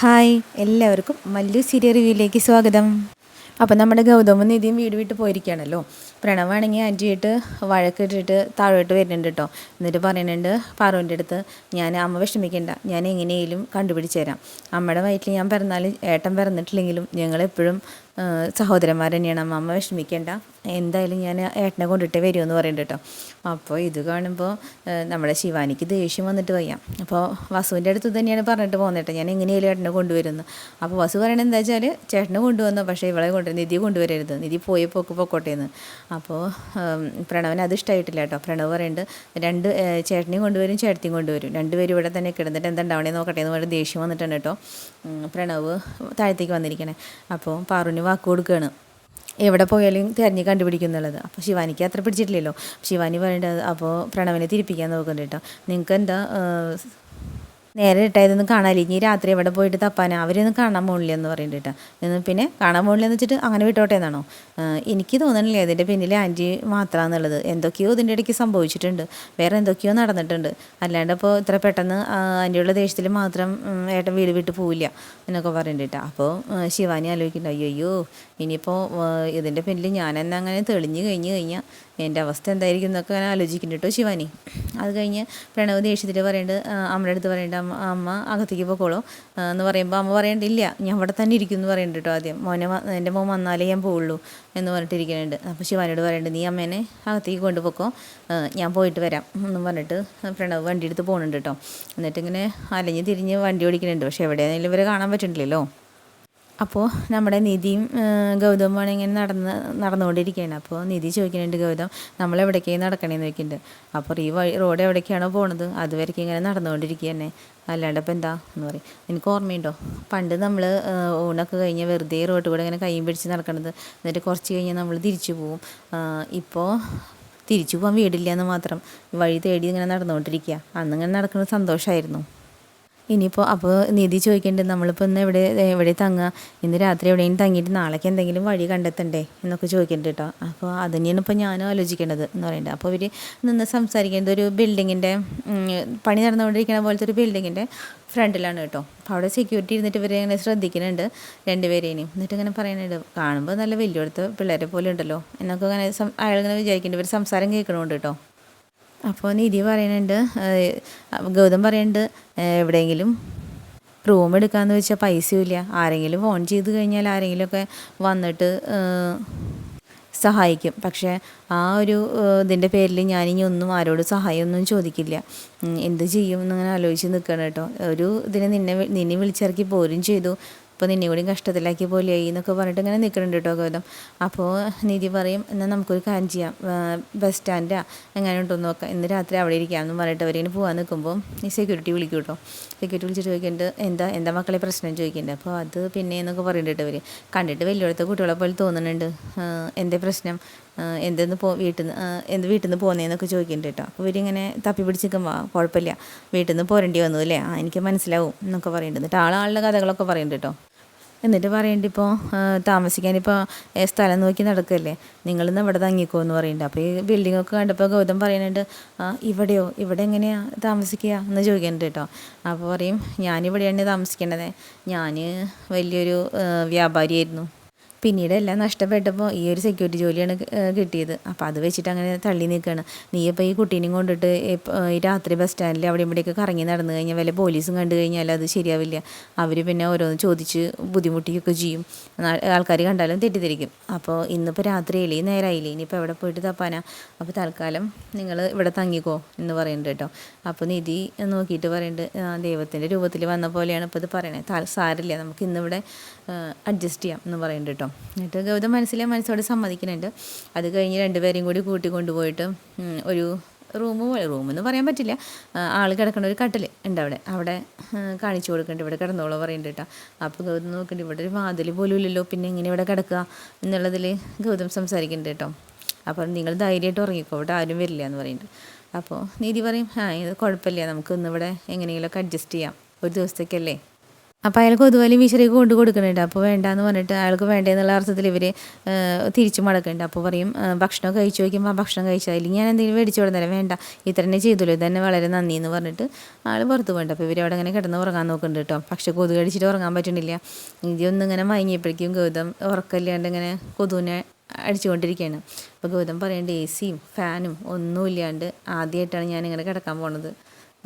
Hi എല്ലാവർക്കും Mallu serial റിവ്യൂയിലേക്ക് സ്വാഗതം. അപ്പോൾ നമ്മുടെ ഗൗതമ നിധിയും വീട് വിട്ട് പോയിരിക്കുകയാണല്ലോ. പ്രണവാണെങ്കിൽ ആന്റിയിട്ട് വഴക്കിട്ടിട്ട് താഴോട്ട് വരുന്നുണ്ട് കേട്ടോ എന്നിട്ട് പറയുന്നുണ്ട് പാറുവിന്റെ അടുത്ത് ഞാൻ അമ്മ വിഷമിക്കണ്ട. ഞാൻ എങ്ങനെയെങ്കിലും കണ്ടുപിടിച്ച് തരാം അമ്മയുടെ വയറ്റിൽ ഞാൻ പിറന്നാലും ഏട്ടൻ പിറന്നിട്ടില്ലെങ്കിലും ഞങ്ങളെപ്പോഴും സഹോദരന്മാർ തന്നെയാണ്. അമ്മ വിഷമിക്കേണ്ട. എന്തായാലും ഞാൻ ഏട്ടനെ കൊണ്ടിട്ടേ വരുമെന്ന് പറയുന്നുണ്ട് കേട്ടോ. അപ്പോൾ ഇത് കാണുമ്പോൾ നമ്മുടെ ശിവാനിക്ക് ദേഷ്യം വന്നിട്ട് വയ്യ. അപ്പോൾ വസുവിന്റെ അടുത്ത് തന്നെയാണ് പറഞ്ഞിട്ട് പോകുന്നത് ഞാൻ എങ്ങനെയാലും ഏട്ടനെ കൊണ്ടുവരുന്നു അപ്പോൾ വസു പറയണത് എന്താ വെച്ചാൽ ചേട്ടനെ കൊണ്ടുവന്നു പക്ഷേ ഇവളെ കൊണ്ട് നിധി കൊണ്ടുവരരുത്. നിധി പോയി പോക്ക് പൊക്കോട്ടെ എന്ന്. അപ്പോൾ പ്രണവന് അത് ഇഷ്ടമായിട്ടില്ല കേട്ടോ. പ്രണവ് പറയുന്നുണ്ട് രണ്ട് ചേട്ടനെയും കൊണ്ടുവരും ചേട്ടത്തെയും കൊണ്ടുവരും. രണ്ടുപേരും ഇവിടെ തന്നെ കിടന്നിട്ട് എന്താ ഉണ്ടാവണേ നോക്കട്ടെ എന്ന് പറഞ്ഞ് ദേഷ്യം വന്നിട്ടുണ്ട് കേട്ടോ. പ്രണവ് താഴത്തേക്ക് വന്നിരിക്കണേ. അപ്പോൾ പാറുവിന് വാക്ക് കൊടുക്കുകയാണ്. എവിടെ പോയാലും തിരഞ്ഞ് കണ്ടുപിടിക്കുന്നുള്ളത്. അപ്പോൾ ശിവാനിക്ക് അത്ര പിടിച്ചിട്ടില്ലല്ലോ. ശിവാനി പറയേണ്ടത് അപ്പോൾ പ്രണവിനെ തിരിപ്പിക്കാൻ നോക്കുന്നുണ്ട് കേട്ടോ നിങ്ങൾക്ക് എന്താ നേരെ ഇട്ടായതൊന്നും കാണാനില്ല. ഇനി രാത്രി എവിടെ പോയിട്ട് തപ്പാനാ? അവരൊന്നും കാണാൻ പോണില്ല എന്ന് പറയുന്നുണ്ട് കേട്ടോ. പിന്നെ കാണാൻ പോണില്ല എന്ന് വെച്ചിട്ട് അങ്ങനെ വിട്ടോട്ടെ എന്നാണോ? എനിക്ക് തോന്നണില്ല. ഇതിന്റെ പിന്നിൽ ആന്റി മാത്രമാണെന്നുള്ളത് എന്തൊക്കെയോ ഇതിന്റെ ഇടയ്ക്ക് സംഭവിച്ചിട്ടുണ്ട്. വേറെ എന്തൊക്കെയോ നടന്നിട്ടുണ്ട്. അല്ലാണ്ട് അപ്പോൾ ഇത്ര പെട്ടെന്ന് ആന്റിയുള്ള ദേഷ്യത്തിൽ മാത്രം ഏട്ടൻ വീട് വിട്ട് പോവില്ല എന്നൊക്കെ പറയുന്നുണ്ട് അപ്പോൾ ശിവാനി ആലോചിക്കുന്നുണ്ട്. അയ്യോ ഇനിയിപ്പോൾ ഇതിന്റെ പിന്നിൽ ഞാൻ എന്നെ അങ്ങനെ തെളിഞ്ഞു കഴിഞ്ഞ് കഴിഞ്ഞാൽ എന്റെ അവസ്ഥ എന്തായിരിക്കും എന്നൊക്കെ ഞാൻ ആലോചിക്കുന്നുണ്ട് കേട്ടോ ശിവാനി. അത് കഴിഞ്ഞ് പ്രണവ് ദേഷ്യത്തിൽ പറയേണ്ടത് അമ്മയുടെ അടുത്ത് പറയേണ്ട അമ്മ അമ്മ അകത്തേക്ക് പോക്കോളൂ എന്ന് പറയുമ്പോൾ അമ്മ പറയേണ്ടില്ല ഞാൻ അവിടെ തന്നെ ഇരിക്കും എന്ന് പറയുന്നുണ്ട് കേട്ടോ ആദ്യം. മോനെ എന്റെ മോൻ വന്നാലേ ഞാൻ പോവുള്ളൂ എന്ന് പറഞ്ഞിട്ടിരിക്കുന്നുണ്ട് അപ്പോൾ ശിവാനോട് പറയുന്നുണ്ട് നീ അമ്മേനെ അകത്തേക്ക് കൊണ്ടുപോക്കോ ഞാൻ പോയിട്ട് വരാം എന്ന് പറഞ്ഞിട്ട് പ്രണവ് വണ്ടി എടുത്ത് പോകുന്നുണ്ട് കേട്ടോ. എന്നിട്ടിങ്ങനെ അലഞ്ഞ് തിരിഞ്ഞ് വണ്ടി ഓടിക്കുന്നുണ്ട്. പക്ഷേ എവിടെയാണെങ്കിലും ഇവരെ കാണാൻ പറ്റുന്നില്ലല്ലോ അപ്പോൾ നമ്മുടെ നിധിയും ഗൗതമാണ് ഇങ്ങനെ നടന്ന് നടന്നുകൊണ്ടിരിക്കുകയാണ് അപ്പോൾ നിധി ചോദിക്കുന്നുണ്ട് ഗൗതം നമ്മൾ എവിടേക്കാണ് നടക്കണേന്ന് ചോദിക്കുന്നുണ്ട്. അപ്പോൾ ഈ വഴി റോഡ് എവിടേക്കാണോ പോണത്? അതുവരേക്കും ഇങ്ങനെ നടന്നുകൊണ്ടിരിക്കുക തന്നെ അല്ലാണ്ട് ഇപ്പം എന്താ? എന്ന് പറയും. എനിക്ക് ഓർമ്മയുണ്ടോ? പണ്ട് നമ്മൾ ഊണൊക്കെ കഴിഞ്ഞ് വെറുതെ റോഡ് കൂടെ ഇങ്ങനെ കൈയും പിടിച്ച് നടക്കണത്. എന്നിട്ട് കുറച്ച് കഴിഞ്ഞാൽ നമ്മൾ തിരിച്ചു പോവും. ഇപ്പോൾ തിരിച്ചു പോകാൻ വീടില്ല എന്ന് മാത്രം വഴി തേടി ഇങ്ങനെ നടന്നുകൊണ്ടിരിക്കുക അന്നിങ്ങനെ നടക്കുന്നത് സന്തോഷമായിരുന്നു ഇനിയിപ്പോൾ അപ്പോൾ നിധി ചോദിക്കേണ്ടത് നമ്മളിപ്പോൾ ഇന്ന് എവിടെ എവിടെ തങ്ങുക ഇന്ന് രാത്രി എവിടെയും തങ്ങിയിട്ട് നാളേക്ക് എന്തെങ്കിലും വഴി കണ്ടെത്തണ്ടേ? എന്നൊക്കെ ചോദിക്കേണ്ടത് കേട്ടോ അപ്പോൾ അത് തന്നെയാണ് ഇപ്പോൾ ഞാനും ആലോചിക്കേണ്ടത് എന്ന് പറയുന്നത് അപ്പോൾ ഇവർ നിന്ന് സംസാരിക്കേണ്ടത് ഒരു ബിൽഡിങ്ങിന്റെ പണി നടന്നുകൊണ്ടിരിക്കുന്ന പോലത്തെ ഒരു ബിൽഡിങ്ങിന്റെ ഫ്രണ്ടിലാണ് കേട്ടോ അപ്പോൾ അവിടെ സെക്യൂരിറ്റി ഇരുന്നിട്ട് ഇവരെ ഇങ്ങനെ ശ്രദ്ധിക്കുന്നുണ്ട് രണ്ടുപേരെയും എന്നിട്ട് ഇങ്ങനെ പറയുന്നുണ്ട് കാണുമ്പോൾ നല്ല വലിയ അടുത്ത് പിള്ളേരെ പോലെ ഉണ്ടല്ലോ എന്നൊക്കെ ഇങ്ങനെ അയാളിങ്ങനെ വിചാരിക്കുന്നുണ്ട് ഇവർ സംസാരം കേൾക്കണമുണ്ട് കേട്ടോ അപ്പോൾ നിധി പറയുന്നുണ്ട് ഗൗതം പറയുന്നുണ്ട് എവിടെയെങ്കിലും റൂം എടുക്കാമെന്ന് വെച്ചാൽ പൈസയും ആരെങ്കിലും ഫോൺ ചെയ്ത് കഴിഞ്ഞാൽ ആരെങ്കിലുമൊക്കെ വന്നിട്ട് സഹായിക്കും. പക്ഷേ ആ ഒരു ഇതിന്റെ പേരിൽ ഞാനിനി ഒന്നും ആരോട് സഹായമൊന്നും ചോദിക്കില്ല. എന്ത് ചെയ്യും എന്നിങ്ങനെ ആലോചിച്ച് നിൽക്കണം കേട്ടോ. ഒരു ഇതിനെ നിന്നെ നിന്നെ വിളിച്ചിറക്കി പോരും ചെയ്തു. ഇപ്പോൾ നിന്നെ കൂടി കഷ്ടത്തിലാക്കിയ പോലെയായി എന്നൊക്കെ പറഞ്ഞിട്ട് ഇങ്ങനെ നിൽക്കുന്നുണ്ട് കേട്ടോ ഗൗതം. അപ്പോൾ നിധി പറയും എന്നാൽ നമുക്കൊരു കാര്യം ചെയ്യാം. ബസ് സ്റ്റാൻഡാ. എങ്ങനെ ഉണ്ടോന്ന് നോക്കാം. ഇന്ന് രാത്രി അവിടെ ഇരിക്കാമെന്ന് പറഞ്ഞിട്ട് അവരിങ്ങനെ പോകാൻ നിൽക്കുമ്പോൾ ഈ സെക്യൂരിറ്റി വിളിക്കും കേട്ടോ. സെക്യൂരിറ്റി വിളിച്ചിട്ട് ചോദിക്കേണ്ടത് എന്താ എന്താ മക്കളെ പ്രശ്നം? ചോദിക്കേണ്ടത് അപ്പോൾ അത് പിന്നെ എന്നൊക്കെ പറയേണ്ടിട്ട് അവർ കണ്ടിട്ട് വലിയടുത്ത കുട്ടികളെ പോലെ തോന്നുന്നുണ്ട്. എന്തേ പ്രശ്നം? എന്തെന്ന് പോ വീട്ടിൽ നിന്ന് എന്ത് വീട്ടിൽ നിന്ന് പോകുന്നതെന്നൊക്കെ ചോദിക്കുന്നുണ്ട് കേട്ടോ അപ്പോൾ ഇവരിങ്ങനെ തപ്പി പിടിച്ച് നിൽക്കുമ്പോൾ കുഴപ്പമില്ല വീട്ടിൽ നിന്ന് പോരേണ്ടി വന്നു അല്ലേ ആ എനിക്ക് മനസ്സിലാവും എന്നൊക്കെ പറയുന്നുണ്ട് എന്നിട്ട് ആളാളുടെ കഥകളൊക്കെ പറയുന്നുണ്ട് കേട്ടോ എന്നിട്ട് പറയേണ്ടി ഇപ്പോൾ താമസിക്കാനിപ്പോൾ സ്ഥലം നോക്കി നടക്കല്ലേ? നിങ്ങളിന്ന് ഇവിടെ തങ്ങിക്കോ എന്ന് പറയുന്നുണ്ട് അപ്പോൾ ഈ ബിൽഡിങ്ങൊക്കെ കണ്ടപ്പോൾ ഗൗതം പറയുന്നുണ്ട് ഇവിടെയോ? ഇവിടെ എങ്ങനെയാണ് താമസിക്കുക എന്ന് ചോദിക്കുന്നുണ്ട് കേട്ടോ അപ്പോൾ പറയും ഞാനിവിടെയാണ് താമസിക്കേണ്ടത് ഞാൻ വലിയൊരു വ്യാപാരിയായിരുന്നു. പിന്നീട് എല്ലാം നഷ്ടപ്പെട്ടപ്പോൾ ഈ ഒരു സെക്യൂരിറ്റി ജോലിയാണ് കിട്ടിയത്. അപ്പോൾ അത് വെച്ചിട്ട് അങ്ങനെ തള്ളി നിൽക്കുകയാണ് നീ ഇപ്പോൾ ഈ കുട്ടീനെയും കൊണ്ടിട്ട് ഈ രാത്രി ബസ് സ്റ്റാൻഡിൽ അവിടെ ഇവിടെയൊക്കെ കറങ്ങി നടന്നു കഴിഞ്ഞാൽ വല്ല പോലീസും കണ്ടു കഴിഞ്ഞാൽ അത് ശരിയാവില്ല. അവർ പിന്നെ ഓരോന്ന് ചോദിച്ച് ബുദ്ധിമുട്ടിയൊക്കെ ചെയ്യും. ആൾക്കാർ കണ്ടാലും തെറ്റിദ്ധരിക്കും. അപ്പോൾ ഇന്നിപ്പോൾ രാത്രിയില്ലേ നേരമായില്ലേ ഇനിയിപ്പോൾ എവിടെ പോയിട്ട് തപ്പാനാ? അപ്പോൾ തൽക്കാലം നിങ്ങൾ ഇവിടെ തങ്ങിക്കോ എന്ന് പറയുന്നുണ്ട് കേട്ടോ. അപ്പോൾ നിധി നോക്കിയിട്ട് പറയുന്നുണ്ട് ദൈവത്തിന്റെ രൂപത്തിൽ വന്ന പോലെയാണ് ഇപ്പോൾ ഇത് പറയണത് സാരില്ല നമുക്ക് ഇന്നിവിടെ അഡ്ജസ്റ്റ് ചെയ്യാം എന്ന് പറയുന്നുണ്ട് കേട്ടോ. എന്നിട്ട് ഗൗതം മനസ്സിലെ മനസ്സോട് സമ്മതിക്കുന്നുണ്ട്. അത് കഴിഞ്ഞ് രണ്ടുപേരെയും കൂടി കൂട്ടി കൊണ്ടുപോയിട്ട് ഒരു റൂം പോലെ റൂം എന്ന് പറയാൻ പറ്റില്ല. ആൾ കിടക്കുന്ന ഒരു കട്ടിൽ ഉണ്ട് അവിടെ. അവിടെ കാണിച്ചു കൊടുക്കേണ്ട ഇവിടെ കിടന്നോളൂ പറയുന്നുണ്ട് കേട്ടോ. അപ്പോൾ ഗൗതം നോക്കേണ്ടി ഇവിടെ ഒരു വാതിൽ പോലും ഇല്ലല്ലോ. പിന്നെ എങ്ങനെ ഇവിടെ കിടക്കുക എന്നുള്ളതിൽ ഗൗതം സംസാരിക്കുന്നുണ്ട് കേട്ടോ. അപ്പം നിങ്ങൾ ധൈര്യമായിട്ട് ഉറങ്ങിക്കോ. ഇവിടെ ആരും വരില്ല എന്ന് പറയുന്നുണ്ട്. അപ്പോൾ നീതി പറയും ആ ഇത് കുഴപ്പമില്ല. നമുക്ക് ഇന്നിവിടെ എങ്ങനെയെങ്കിലുമൊക്കെ അഡ്ജസ്റ്റ് ചെയ്യാം. ഒരു ദിവസത്തേക്കല്ലേ? അപ്പോൾ അയാൾ കൊതുവലി വിശറിക്ക് കൊണ്ട് കൊടുക്കുന്നുണ്ട്. അപ്പോൾ വേണ്ടാന്ന് പറഞ്ഞിട്ട് അയാൾക്ക് വേണ്ടതെന്നുള്ള അർത്ഥത്തിൽ ഇവർ തിരിച്ചു മടക്കുന്നുണ്ട്. അപ്പോൾ പറയും ഭക്ഷണം കഴിച്ചു നോക്കുമ്പോൾ ആ ഭക്ഷണം കഴിച്ചാൽ ഇല്ലെങ്കിൽ ഞാൻ എന്തെങ്കിലും മേടിച്ചു കൊടുത്തരാം വേണ്ട. ഇത്ര തന്നെ ചെയ്തുള്ളൂ ഇതന്നെ വളരെ നന്ദി എന്ന് പറഞ്ഞിട്ട് ആൾ പുറത്ത് പോകണ്ട അപ്പോൾ ഇവർ അവിടെ ഇങ്ങനെ കിടന്ന് ഉറങ്ങാൻ നോക്കുന്നുണ്ട് കേട്ടോ. പക്ഷേ കൊതു കടിച്ചിട്ട് ഉറങ്ങാൻ പറ്റുന്നില്ല. ഇതൊന്നും ഇങ്ങനെ മയങ്ങിയപ്പോഴേക്കും ഗൗതം ഉറക്കമില്ലാണ്ട് ഇങ്ങനെ കൊതുവിനെ അടിച്ചുകൊണ്ടിരിക്കുകയാണ്. അപ്പോൾ ഗൗതം പറയേണ്ട എ സിയും ഫാനും ഒന്നുമില്ലാണ്ട് ആദ്യമായിട്ടാണ് ഞാനിങ്ങനെ കിടക്കാൻ പോണത്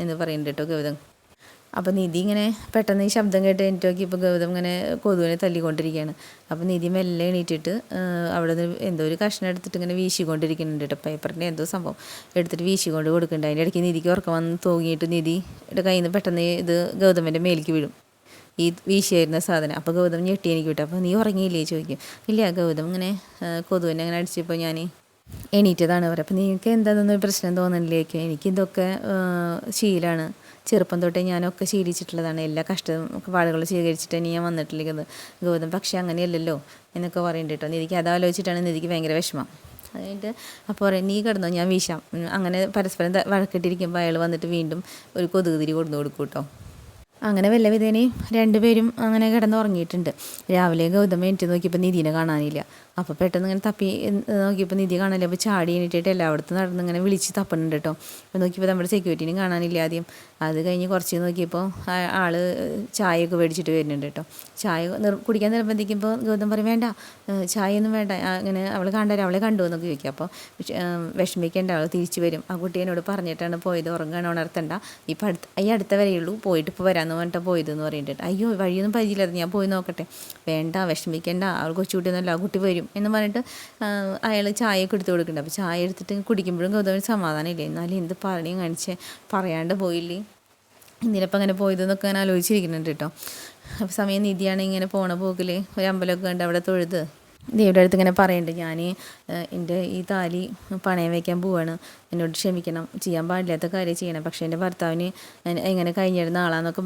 എന്ന് പറയുന്നുണ്ട് കേട്ടോ ഗൗതം. അപ്പോൾ നിധി ഇങ്ങനെ പെട്ടെന്ന് ഈ ശബ്ദം കേട്ട് എനിക്ക് നോക്കി ഇപ്പോൾ ഗൗതം ഇങ്ങനെ കൊതുവിനെ തല്ലിക്കൊണ്ടിരിക്കുകയാണ് അപ്പോൾ നിധി മെല്ലെ എണീറ്റിട്ട് അവിടെ നിന്ന് എന്തോ ഒരു കഷ്ണം എടുത്തിട്ട് ഇങ്ങനെ വീശിക്കൊണ്ടിരിക്കുന്നുണ്ട് കേട്ടോ. പേപ്പറിന്റെ എന്തോ സംഭവം എടുത്തിട്ട് വീശിക്കൊണ്ട് കൊടുക്കുന്നുണ്ട്. അതിന്റെ ഇടയ്ക്ക് നിധിക്ക് ഉറക്കം വന്ന് തൂങ്ങിയിട്ട് നിധിയുടെ കയ്യിൽ നിന്ന് പെട്ടെന്ന് ഇത് ഗൗതമിന്റെ മേലേക്ക് വീഴും. ഈ വീശിയായിരുന്ന സാധനം. അപ്പോൾ ഗൗതം ഞെട്ടി എനിക്ക് വിട്ടു അപ്പോൾ നീ ഉറങ്ങിയില്ലേ? ചോദിക്കും. ഇല്ല ഗൗതം ഇങ്ങനെ കൊതുവിനെ അങ്ങനെ അടിച്ചപ്പോൾ ഞാൻ എണീറ്റതാണ്. അവർ അപ്പോൾ നിങ്ങൾക്ക് എന്താണെന്നൊരു പ്രശ്നം പ്രശ്നം തോന്നുന്നില്ലേക്ക് എനിക്കിതൊക്കെ ശീലമാണ് ചെറുപ്പം തൊട്ടേ ഞാനൊക്കെ ശീലിച്ചിട്ടുള്ളതാണ്. എല്ലാ കഷ്ടവും പാടുകളും സ്വീകരിച്ചിട്ട് ഞാൻ വന്നിട്ടിരിക്കുന്നത്. ഗൗതം പക്ഷേ അങ്ങനെയല്ലല്ലോ എന്നൊക്കെ പറയുന്നുണ്ട് കേട്ടോ. നിധിക്ക് അതാലോചിച്ചിട്ടാണ് നിധിക്ക് ഭയങ്കര വിഷമം. അത് കഴിഞ്ഞിട്ട് അപ്പോൾ പറയും നീ കിടന്നോ ഞാൻ വീശാം. അങ്ങനെ പരസ്പരം വഴക്കിട്ടിരിക്കുമ്പോൾ അയാൾ വന്നിട്ട് വീണ്ടും ഒരു കൊതുക് തിരി കൊടുന്നു കൊടുക്കും കേട്ടോ. അങ്ങനെ വല്ല വിധേനയും രണ്ടുപേരും അങ്ങനെ കിടന്നുറങ്ങിയിട്ടുണ്ട്. രാവിലെ ഗൗതമ എനിക്ക് നോക്കിയപ്പോൾ നിധിനെ കാണാനില്ല. അപ്പോൾ പെട്ടെന്ന് ഇങ്ങനെ തപ്പി നോക്കിയപ്പോൾ നിധി കാണാനില്ല. അപ്പോൾ ചാടി എണീറ്റിട്ട് എല്ലായിടത്തും നടന്ന് ഇങ്ങനെ വിളിച്ച് തപ്പുന്നുണ്ട് കേട്ടോ. അപ്പോൾ നോക്കിയപ്പോൾ നമ്മുടെ സെക്യൂരിറ്റിനും കാണാനില്ല ആദ്യം. അത് കഴിഞ്ഞ് കുറച്ച് നോക്കിയപ്പോൾ ആൾ ചായയൊക്കെ മേടിച്ചിട്ട് വരുന്നുണ്ട് കേട്ടോ. ചായ കുടിക്കാൻ നിർബന്ധിക്കുമ്പോൾ ഗൗതം പറയും വേണ്ട ചായയൊന്നും വേണ്ട. അങ്ങനെ അവൾ കണ്ടല്ലോ അവളെ കണ്ടു എന്നൊക്കെ ചോദിക്കുക അപ്പോൾ വിഷമിക്കേണ്ട അവൾ തിരിച്ചു വരും. ആ കുട്ടി എന്നോട് പറഞ്ഞിട്ടാണ് പോയത്. ഉറങ്ങാൻ ഉണർത്തണ്ട. ഇപ്പം അടുത്ത ഈ അടുത്ത വരെയുള്ളൂ പോയിട്ട് ഇപ്പോൾ വരാമെന്ന് പറഞ്ഞിട്ട് പോയതെന്ന് പറയുന്നുണ്ട് അയ്യോ വഴിയൊന്നും ഞാൻ പോയി നോക്കട്ടെ. വേണ്ട വിഷമിക്കേണ്ട. അവൾ കൊച്ചുകുട്ടിയൊന്നുമല്ല. ആ കുട്ടി വരും. എന്ന് പറഞ്ഞിട്ട് അയാൾ ചായയൊക്കെ എടുത്ത് കൊടുക്കുന്നുണ്ട്. അപ്പോൾ ചായ എടുത്തിട്ട് കുടിക്കുമ്പോഴും ഗൗതമിന് സമാധാനം ഇല്ലേ എന്നാലും എന്ത് പറയും കാണിച്ച്? പറയാണ്ട് പോയില്ലേ? എന്തിനപ്പം അങ്ങനെ പോയതെന്നൊക്കെ ഞാൻ ആലോചിച്ചിരിക്കുന്നുണ്ട് കേട്ടോ. അപ്പോൾ സമയം നിധിയാണ് ഇങ്ങനെ പോണ പോക്കിൽ ഒരു അമ്പലമൊക്കെ ഉണ്ട് അവിടെ തൊഴുത്. ദേവിയുടെ അടുത്ത് ഇങ്ങനെ പറയുന്നുണ്ട് ഞാൻ എന്റെ ഈ താലി പണയം വയ്ക്കാൻ പോവാണ്. എന്നോട് ക്ഷമിക്കണം. ചെയ്യാൻ പാടില്ലാത്ത കാര്യം ചെയ്യണം. പക്ഷേ എന്റെ ഭർത്താവിന് എങ്ങനെ കഴിഞ്ഞിരുന്ന ആളാന്നൊക്കെ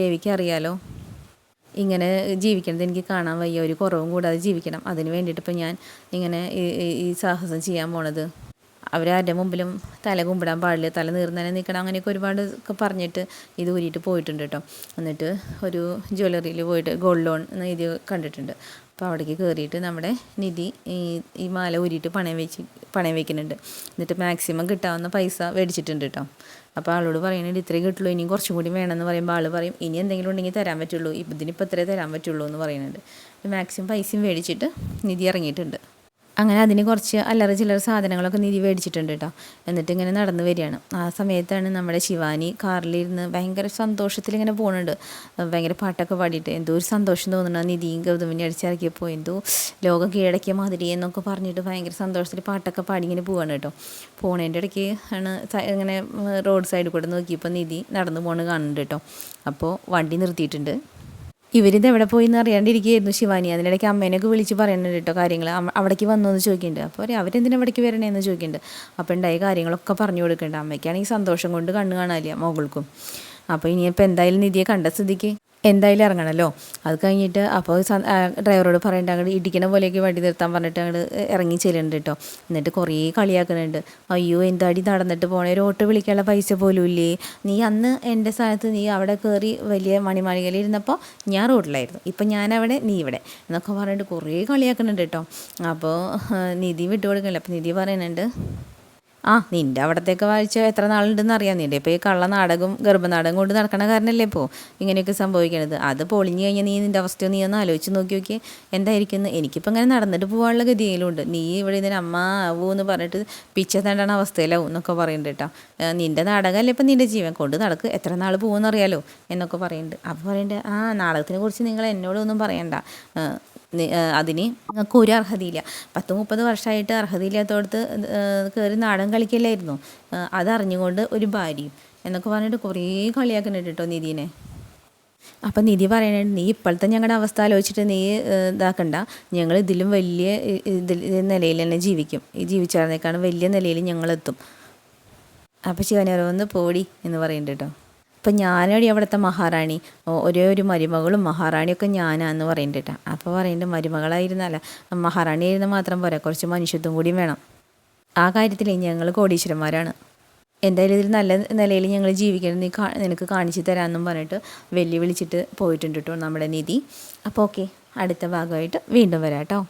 ദേവിക്ക് അറിയാലോ. ഇങ്ങനെ ജീവിക്കണത് എനിക്ക് കാണാൻ വയ്യ. ഒരു കുറവും കൂടാതെ ജീവിക്കണം. അതിന് വേണ്ടിയിട്ട് ഇപ്പം ഞാൻ ഇങ്ങനെ ഈ- സാഹസം ചെയ്യാൻ പോണത്. അവരാരുടെ മുമ്പിലും തല കുമ്പിടാൻ പാടില്ല. തല നീർന്നനെ നിൽക്കണം അങ്ങനെയൊക്കെ ഒരുപാട് പറഞ്ഞിട്ട് ഇത് ഊരിയിട്ട് പോയിട്ടുണ്ട് കേട്ടോ. എന്നിട്ട് ഒരു ജ്വല്ലറിയിൽ പോയിട്ട് ഗോൾഡ് ലോൺ എന്ന ഇത് കണ്ടിട്ടുണ്ട്. അപ്പോൾ അവിടേക്ക് കയറിയിട്ട് നമ്മുടെ നിധി ഈ ഈ മാല ഊരിയിട്ട് പണയം വെച്ച് പണയം വെക്കുന്നുണ്ട്. എന്നിട്ട് മാക്സിമം കിട്ടാവുന്ന പൈസ മേടിച്ചിട്ടുണ്ട് കേട്ടോ. അപ്പോൾ ആളോട് പറയുന്നുണ്ട് ഇത്രയും കിട്ടുള്ളൂ ഇനിയും കുറച്ചും കൂടി വേണമെന്ന് പറയുമ്പോൾ ആൾ പറയും ഇനി എന്തെങ്കിലും ഉണ്ടെങ്കിൽ തരാൻ പറ്റുള്ളൂ ഇതിനിപ്പോൾ ഇത്രേ തരാൻ പറ്റുള്ളൂ എന്ന് പറയുന്നുണ്ട്. മാക്സിമം പൈസയും മേടിച്ചിട്ട് നിധി ഇറങ്ങിയിട്ടുണ്ട്. അങ്ങനെ അതിന് കുറച്ച് അല്ലറ ചില്ലറ സാധനങ്ങളൊക്കെ നിധി മേടിച്ചിട്ടുണ്ട് കേട്ടോ എന്നിട്ട് ഇങ്ങനെ നടന്നു വരികയാണ്. ആ സമയത്താണ് നമ്മുടെ ശിവാനി കാറിലിരുന്ന് ഭയങ്കര സന്തോഷത്തിൽ ഇങ്ങനെ പോകുന്നുണ്ട് ഭയങ്കര പാട്ടൊക്കെ പാടിയിട്ട്. എന്തോ ഒരു സന്തോഷം തോന്നുന്നു നിധിയും ഗൗതമിനെ അടിച്ചിറക്കിയപ്പോൾ എന്തോ ലോകം കീഴടക്കിയ മാതിരി എന്നൊക്കെ പറഞ്ഞിട്ട് ഭയങ്കര സന്തോഷത്തിൽ പാട്ടൊക്കെ പാടി ഇങ്ങനെ പോവാണ് കേട്ടോ പോണേന്റെ ഇടയ്ക്ക് ആണ് ഇങ്ങനെ റോഡ് സൈഡിൽ കൂടെ നോക്കിയപ്പോൾ നിധി നടന്നു പോകണ കാണുന്നുണ്ട് കേട്ടോ അപ്പോൾ വണ്ടി നിർത്തിയിട്ടുണ്ട്. ഇവരിത് എവിടെ പോയി എന്ന് അറിയാണ്ടിരിക്കുകയായിരുന്നു ശിവാനി. അതിനിടയ്ക്ക് അമ്മേനൊക്കെ വിളിച്ച് പറയുന്നുണ്ട് കേട്ടോ കാര്യങ്ങൾ. അവിടേക്ക് വന്നു എന്ന് ചോദിക്കുന്നുണ്ട്. അപ്പോൾ അവർ അവരെന്തിനാ അവിടേക്ക് വരണേന്ന് ചോദിക്കുന്നുണ്ട്. അപ്പോൾ ഉണ്ടായ കാര്യങ്ങളൊക്കെ പറഞ്ഞു കൊടുക്കുന്നുണ്ട്. അമ്മയ്ക്കാണെങ്കിൽ സന്തോഷം കൊണ്ട് കണ്ണ് കാണാനില്ല മകൾക്കും. അപ്പോൾ ഇനിയിപ്പോൾ എന്തായാലും നിധിയെ കണ്ട സ്ഥിതിക്ക്? എന്തായാലും ഇറങ്ങണമല്ലോ അത് കഴിഞ്ഞിട്ട് അപ്പോൾ ഡ്രൈവറോട് പറയേണ്ട അങ്ങോട്ട് ഇടിക്കണ പോലെയൊക്കെ വണ്ടി നിർത്താൻ പറഞ്ഞിട്ട് അങ്ങോട്ട് ഇറങ്ങി ചെല്ലുന്നുണ്ട് കേട്ടോ എന്നിട്ട് കുറേ കളിയാക്കുന്നുണ്ട്. അയ്യോ എന്താടി നടന്നിട്ട് പോണേ? ഒരു ഓട്ടോ വിളിക്കാനുള്ള പൈസ പോലും ഇല്ലേ? നീ അന്ന് എന്റെ സ്ഥാനത്ത് നീ അവിടെ കയറി വലിയ മണിമാളികയിൽ ഇരുന്നപ്പോൾ ഞാൻ റോഡിലായിരുന്നു. ഇപ്പം ഞാനവിടെ നീ ഇവിടെ എന്നൊക്കെ പറഞ്ഞിട്ട് കുറേ കളിയാക്കുന്നുണ്ട് കേട്ടോ അപ്പോൾ നിധി വിട്ടുകൊടുക്കണില്ല. അപ്പോൾ നിധി പറയുന്നുണ്ട് ആ നിന്റെ അവിടത്തേക്ക് വായിച്ച എത്ര നാളുണ്ടെന്ന് അറിയാം. നിന്റെ ഇപ്പോൾ ഈ കള്ള നാടകം ഗർഭനാടകം കൊണ്ട് നടക്കണ കാരണമല്ലേ ഇപ്പോൾ ഇങ്ങനെയൊക്കെ സംഭവിക്കണത്. അത് പൊളിഞ്ഞു കഴിഞ്ഞാൽ നീ നിന്റെ അവസ്ഥ നീ ഒന്ന് ആലോചിച്ച് നോക്കി നോക്കി എന്തായിരിക്കും? എനിക്കിപ്പോൾ ഇങ്ങനെ നടന്നിട്ട് പോകാനുള്ള ഗതിയിലുണ്ട് നീ ഇവിടെ ഇതിന് അമ്മ ആവൂ എന്ന് പറഞ്ഞിട്ട് പിച്ച തേണ്ടാണ് അവസ്ഥയിലാവും എന്നൊക്കെ പറയുന്നുണ്ട് കേട്ടോ. നിന്റെ നാടകമല്ലേ ഇപ്പം നിന്റെ ജീവൻ. കൊണ്ട് നടക്ക്. എത്ര നാൾ പോകുമെന്ന് അറിയാലോ എന്നൊക്കെ പറയുന്നുണ്ട് അപ്പോൾ പറയുന്നുണ്ട് ആ നാടകത്തിനെ കുറിച്ച് നിങ്ങൾ എന്നോടൊന്നും പറയണ്ട. അതിന് നിങ്ങൾക്ക് ഒരു അർഹതയില്ല. പത്ത് മുപ്പത് വർഷമായിട്ട് അർഹതയില്ലാത്തടത്ത് കയറി നാടൻ കളിക്കല്ലായിരുന്നു. അതറിഞ്ഞുകൊണ്ട് ഒരു ഭാര്യയും എന്നൊക്കെ പറഞ്ഞിട്ട് കുറേ കളിയാക്കുന്നുണ്ട് കേട്ടോ നിധീനെ. അപ്പം നിധി പറയുന്നുണ്ട് നീ ഇപ്പോഴത്തെ ഞങ്ങളുടെ അവസ്ഥ ആലോചിച്ചിട്ട് നീ ഇതാക്കണ്ട. ഞങ്ങൾ ഇതിലും വലിയ ഇതിൽ നിലയിൽ തന്നെ ജീവിക്കും. ഈ ജീവിച്ചാർന്നേക്കാണ് വലിയ നിലയിൽ ഞങ്ങളെത്തും അപ്പം ശിവനോരോന്ന് പോടി എന്ന് പറയുന്നുണ്ട് കേട്ടോ. അപ്പം ഞാനടി അവിടുത്തെ മഹാറാണി. ഒരേ ഒരു മരുമകളും മഹാറാണിയൊക്കെ ഞാനാന്ന് പറയുന്നുണ്ട് കേട്ടോ അപ്പോൾ പറയുന്നുണ്ട് മരുമകളായിരുന്നല്ല മഹാറാണി ആയിരുന്ന മാത്രം പോരാ കുറച്ച് മനുഷ്യത്വം കൂടിയും വേണം. ആ കാര്യത്തിൽ ഞങ്ങൾ കോടീശ്വരന്മാരാണ്. എന്തായാലും ഇതിൽ നല്ല നിലയിൽ ഞങ്ങൾ ജീവിക്കണം നീ നിനക്ക് കാണിച്ചു തരാമെന്നും പറഞ്ഞിട്ട് വെല്ലുവിളിച്ചിട്ട് പോയിട്ടുണ്ട് കേട്ടോ നമ്മുടെ നിധി. അപ്പോൾ ഓക്കെ അടുത്ത ഭാഗമായിട്ട് വീണ്ടും വരാം കേട്ടോ